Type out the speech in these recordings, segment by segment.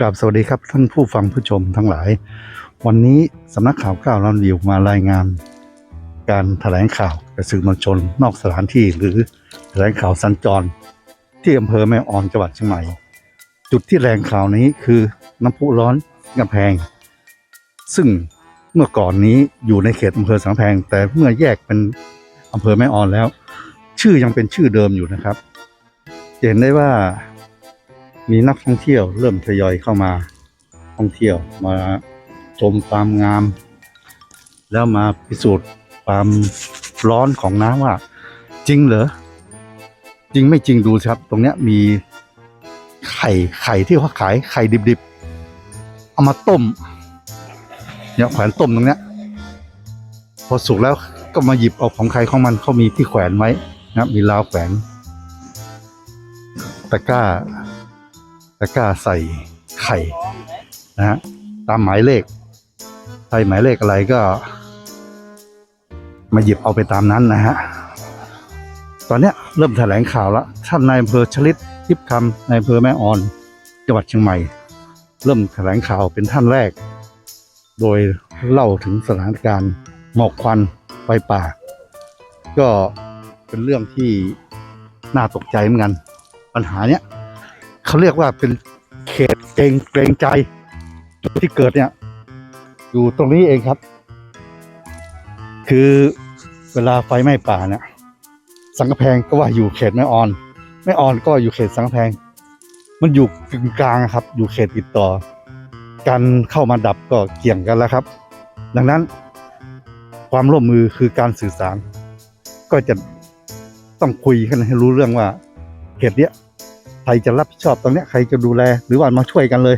กราบสวัสดีครับท่านผู้ฟังผู้ชมทั้งหลาย วันนี้สำนักข่าวก้าวรันวิวมารายงาน การแถลงข่าวกับสื่อมวลชน นอกสถานที่หรือแถลงข่าวสัญจร ที่อำเภอแม่ออนจังหวัดเชียงใหม่ จุดที่แรงข่าวนี้คือน้ำพุร้อนกำแพง ซึ่งเมื่อก่อนนี้อยู่ในเขตอำเภอสังแพง แต่เมื่อแยกเป็นอำเภอแม่ออนแล้ว ชื่อยังเป็นชื่อเดิมอยู่นะครับเห็นได้ว่า มีนักท่องเที่ยวเริ่มทยอยเข้ามาท่องเที่ยวมาชมความงาม แล้วมาพิสูจน์ความร้อนของน้ำว่า จริงเหรอ จริงไม่จริงดูครับ ตรงเนี้ยมีไข่ไข่ที่เขาขายไข่ดิบๆ เอามาต้มเนี่ยแขวนต้มตรงเนี้ย พอสุกแล้วก็มาหยิบเอาของใครของมันเขามีที่แขวนไว้นะมีราวแขวนตะกร้า ตะกร้าใส่ไข่นะฮะตามหมายเลขใส่หมายเลขอะไรก็ มาหยิบเอาไปตามนั้นนะฮะตอนเนี้ยเริ่มแถลงข่าวแล้วท่านนายอำเภอชลิตทิพย์คำนายอำเภอแม่ออนจังหวัดเชียงใหม่ เริ่มแถลงข่าวเป็นท่านแรก โดยเล่าถึงสถานการณ์หมอกควันไฟป่า ก็เป็นเรื่องที่น่าตกใจเหมือนกัน ปัญหาเนี้ย เขาเรียกว่าเป็นเขตเกรงเกรงใจจุดที่เกิดเนี่ย อยู่ตรงนี้เองครับ คือเวลาไฟไหม้ป่าเนี่ยสังกะแพงก็ว่าอยู่เขตแม่ออน แม่ออนก็อยู่เขตสังกะแพง มันอยู่กึ่งกลางครับ อยู่เขตติดต่อ การเข้ามาดับก็เกี่ยงกันแล้วครับ ดังนั้น ความร่วมมือคือการสื่อสาร ก็จะต้องคุยกันให้รู้เรื่องว่าเขตเนี้ย ใครจะรับผิดชอบตรงเนี้ยใครจะดูแลหรือว่ามาช่วยกันเลย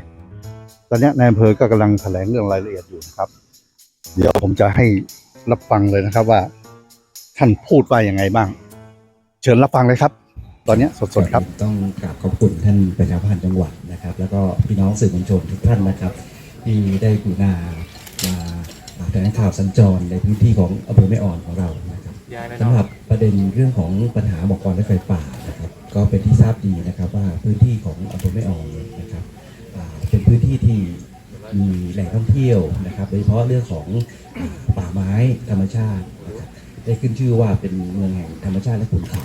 ตอนเนี้ยนายอำเภอก็กำลังแถลงเรื่องรายละเอียดอยู่นะครับ เดี๋ยวผมจะให้รับฟังเลยนะครับว่า ท่านพูดว่ายังไงบ้าง เชิญรับฟังเลยครับ ตอนเนี้ยสดๆครับ ต้องกราบขอบคุณท่านประชาพันธ์จังหวัดนะครับ แล้วก็พี่น้องสื่อมวลชนทุกท่านนะครับ ที่ได้กรุณามาแถลงข่าวสัญจรในพื้นที่ของอำเภอแม่อ่อนของเรานะครับย้ายแน่นสำอหนรับประเด็นเรื่องของปัญหาหมอกควันและไฟป่านะครับ ก็เป็นที่ทราบดีนะครับว่าพื้นที่ของอำเภอแม่ออนนะครับเป็นพื้นที่ที่มีแหล่งท่องเที่ยวนะครับโดยเฉพาะเรื่องของป่าไม้ธรรมชาตินะครับได้ขึ้นชื่อว่าเป็นเมืองแห่งธรรมชาติและขุนเขา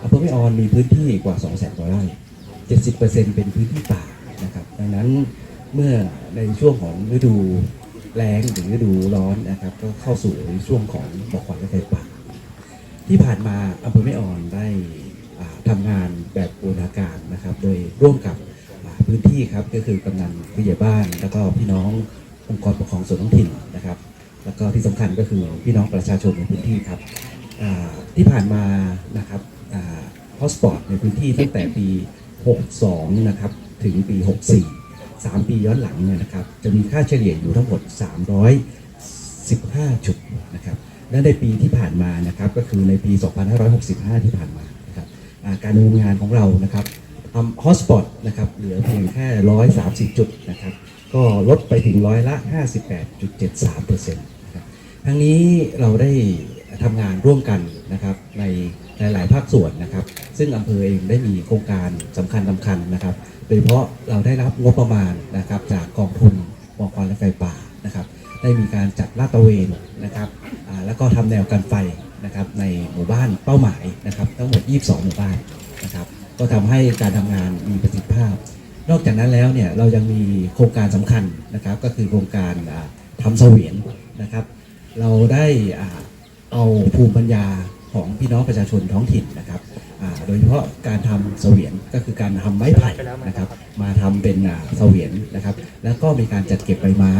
อับอำเภอแม่ออนมีพื้นที่กว่า 2 0 0 0 0 0กว่าไร่70%เป็นพื้นที่ป่านะครับดังนั้นเมื่อในช่วงของฤดูแล้งหรือฤดูร้อนนะครับก็เข้าสู่ช่วงของหมอกควันและไฟป่าที่ผ่านมาอำเภอแม่ออนได้ อ่าทำงานแบบบูรณาการนะครับ โดยร่วมกับพื้นที่ครับก็คือกำนันผู้ใหญ่บ้าน แล้วก็พี่น้ององค์กรปกครองส่วนท้องถิ่นนะครับ แล้วก็ที่สำคัญก็คือพี่น้องประชาชนในพื้นที่ครับที่ผ่านมานะครับฮอสปอร์ตในพื้นที่ตั้งแต่ปี 62 นะครับ ถึงปี 64 3 ปีย้อนหลังเนี่ยนะครับ จะมีค่าเฉลี่ยอยู่ทั้งหมด 315 จุดนะครับ และในปีที่ผ่านมานะครับ ก็คือในปี 2565 ที่ผ่านมานะครับอ่า การดำเนินงานของเรานะครับทำฮอสปอตนะครับเหลือเพียงแค่130จุดนะครับก็ลดไปถึงร้อยละ58.73%นะครับทั้งนี้เราได้ทำงานร่วมกันนะครับในหลาย ๆ ภาคส่วนนะครับ ซึ่งอำเภอเองได้มีโครงการสำคัญสำคัญนะครับ โดยเฉพาะเราได้รับงบประมาณนะครับจากกองทุนหมอกควันและไฟป่านะครับ ได้มีการจัดลาดตระเวนนะครับแล้วก็ทำแนวกันไฟ นะครับในหมู่บ้านเป้าหมายนะครับทั้งหมด 22 หมู่บ้านนะครับก็ทำให้การทำงานมีประสิทธิภาพ นอกจากนั้นแล้วเนี่ยเรายังมีโครงการสำคัญนะครับก็คือโครงการอ่าทำเสวียนนะครับเราได้เอาภูมิปัญญาของพี่น้องประชาชนท้องถิ่นนะครับโดยเฉพาะการทำเสวียนก็คือการทำไม้ไผ่นะครับมาทำเป็นเสวียนนะครับแล้วก็มีการจัดเก็บใบไม้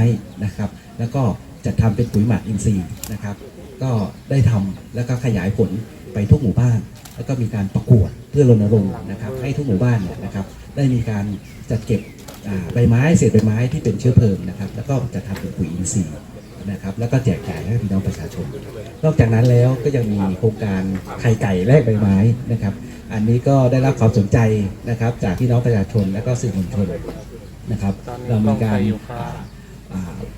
นะครับ แล้วก็ จัดทำเป็นปุ๋ยหมักอินทรีย์นะครับ ก็ได้ทำแล้วก็ขยายผลไปทุกหมู่บ้าน แล้วก็มีการประกวดเพื่อรณรงค์นะครับให้ทุกหมู่บ้านเนี่ยนะครับ ได้มีการจัดเก็บใบไม้เศษใบไม้ที่เป็นเชื้อเพลิงนะครับ แล้วก็จะทำเป็นปุ๋ยอินทรีย์นะครับแล้วก็แจกจ่ายให้พี่น้องประชาชน นอกจากนั้นแล้วก็ยังมีโครงการไข่ไก่แลกใบไม้นะครับ อันนี้ก็ได้รับความสนใจนะครับ จากพี่น้องประชาชนและก็สื่อมวลชนนะครับ เรามีการ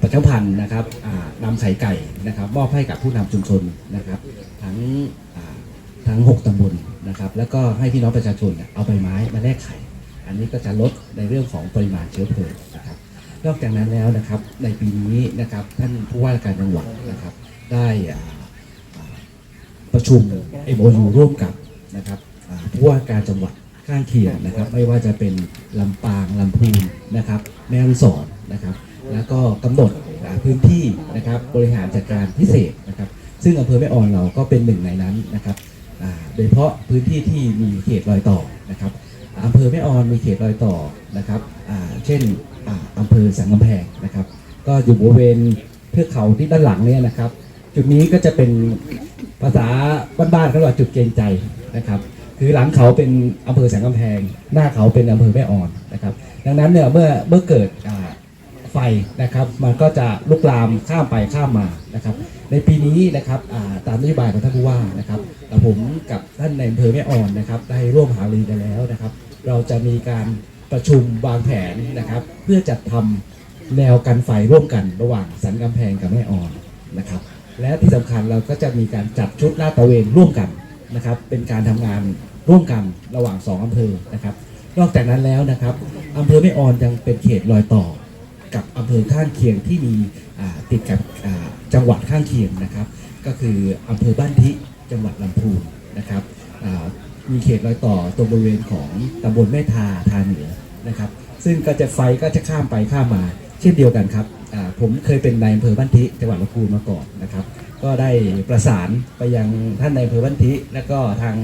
ประชาสัมพันธ์นะครับอ่านำไข่ไก่นะครับมอบให้กับผู้นำชุมชนนะครับ ทั้งทั้ง 6ตำบลนะครับ แล้วก็ให้พี่น้องประชาชนเอาใบไม้มาแลกไข่ อันนี้ก็จะลดในเรื่องของปริมาณเชื้อเพลิงนะครับนอกจากนั้นแล้วนะครับในปีนี้นะครับท่านผู้ว่าการจังหวัดนะครับได้ประชุม MOU ร่วมกับนะครับผู้ว่าการจังหวัดข้างเคียงนะครับ ไม่ว่าจะเป็นลำปางลำพูนนะครับแม่ฮ่องสอน นะครับแล้วก็กำหนดพื้นที่นะครับบริหารจัดการพิเศษนะครับ ซึ่งอำเภอแม่ออนเราก็เป็นหนึ่งในนั้นนะครับโดยเฉพาะพื้นที่ที่มีเขตรอยต่อนะครับอำเภอแม่ออนมีเขตรอยต่อนะครับเช่นอำเภอสันกำแพงนะครับ ก็อยู่บริเวณเทือกเขาที่ด้านหลังเนี่ยนะครับ จุดนี้ก็จะเป็นภาษาบ้านๆเขาเรียกว่าจุดเกรงใจนะครับ คือหลังเขาเป็นอำเภอสันกำแพง หน้าเขาเป็นอำเภอแม่ออนนะครับ ดังนั้นเนี่ยเมื่อเมื่อเกิดา ไฟนะครับมันก็จะลุกลามข้ามไปข้ามมานะครับในปีนี้นะครับาตามนโยบายของท่านผู้ว่านะครับอ่ผมกับท่านในอำเภอแม่อ่อนนะครับได้ร่วมหารือกันแล้วนะครับ เราจะมีการประชุมวางแผนนะครับ เพื่อจัดทำแนวกันไฟร่วมกันระหว่างสันกำแพงกับแม่อ่อนนะครับ และที่สำคัญเราก็จะมีการจัดชุดลาดตระเวนร่วมกันนะครับ เป็นการทำงานร่วมกันระหว่างสองอำเภอนะครับ นอกจากนั้นแล้วนะครับอำเภอแม่อ่อนยังเป็นเขตรอยต่อ กับอำเภอข้างเคียงที่มีติดกับจังหวัดข้างเคียงนะครับ ก็คืออำเภอบ้านทิจังหวัดลำพูนนะครับมีเขตรอยต่อตรงบริเวณของตำบลแม่ทาทาเหนือนะครับ ซึ่งก็จะไฟก็จะข้ามไปข้ามมา เช่นเดียวกันครับผมเคยเป็นนายอำเภอบ้านทิจังหวัดลำพูนมาก่อนนะครับ ก็ได้ประสานไปยังท่านนายอำเภอบ้านทิและก็ทาง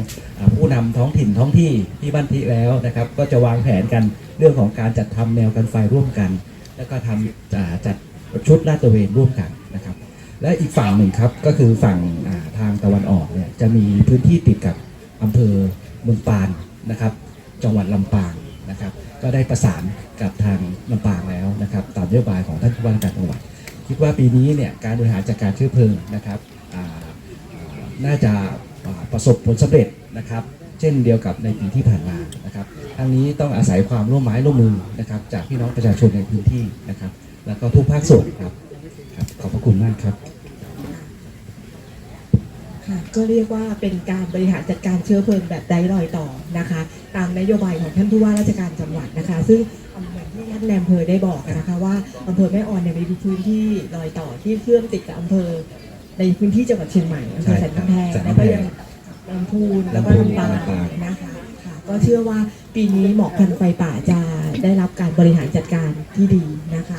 ผู้นำท้องถิ่นท้องที่ที่บ้านทิแล้วนะครับ ก็จะวางแผนกันเรื่องของการจัดทำแนวกันไฟร่วมกัน แล้วก็ทำจัดชุดลาดตระเวนร่วมกันนะครับ และอีกฝั่งหนึ่งครับก็คือฝั่งาทางตะวันออกเนี่ยจะมีพื้นที่ติดกับอำเภอเมืองปานนะครับ จังหวัดลำปางนะครับ ก็ได้ประสานกับทางลำปางแล้วนะครับ ตามนโยบายของท่านผู้ว่าการจังหวัด คิดว่าปีนี้เนี่ยการบริหารจัดการเชื้อเพลิงนะครับน่าจะประสบผลสำเร็จนะครับ เช่นเดียวกับในปีที่ผ่านมานะครับทั้งนี้ต้องอาศัยความร่วมไม้ร่วมมือนะครับจากพี่น้องประชาชนในพื้นที่นะครับ แล้วก็ทุกภาคส่วนครับครับ ขอบพระคุณมากครับค่ะก็เรียกว่าเป็นการบริหารจัดการเชื้อเพลิงแบบไร้รอยต่อนะคะ ตามนโยบายของท่านผู้ว่าราชการจังหวัดนะคะ ซึ่งเหมือที่ท่านแนมเพอได้บอกนะคะว่าอำเภอแม่ออนเนี่ยมีพื้นที่รอยต่อที่เชื่อมติดกับอำเภอในพื้นที่จังหวัดเชียงใหม่อำเภอสันกำแพงแล้วก็ยัง ลำพูนแล้วก็ลำปางลำปางนะคะค่ะก็เชื่อว่าปีนี้หมอกควันไฟป่าจะได้รับการบริหารจัดการที่ดีนะคะ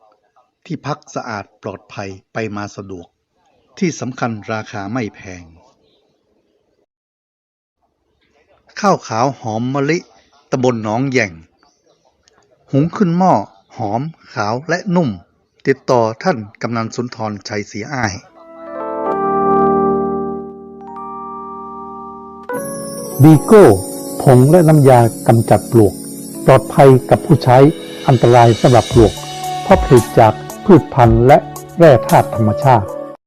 ที่พักสะอาดปลอดภัยไปมาสะดวก ที่สำคัญราคาไม่แพง ข้าวขาวหอมมะลิตำบลหนองแย่ง หุงขึ้นหม้อหอมขาวและนุ่ม ติดต่อท่านกำนันสุนทรชัยศรีอ้ายดีโก้ผงและน้ำยากำจัดปลวก ปลอดภัยกับผู้ใช้อันตรายสำหรับปลวกเพราะผลิตจาก พืชพันธุ์และแร่ธาตุธรรมชาติ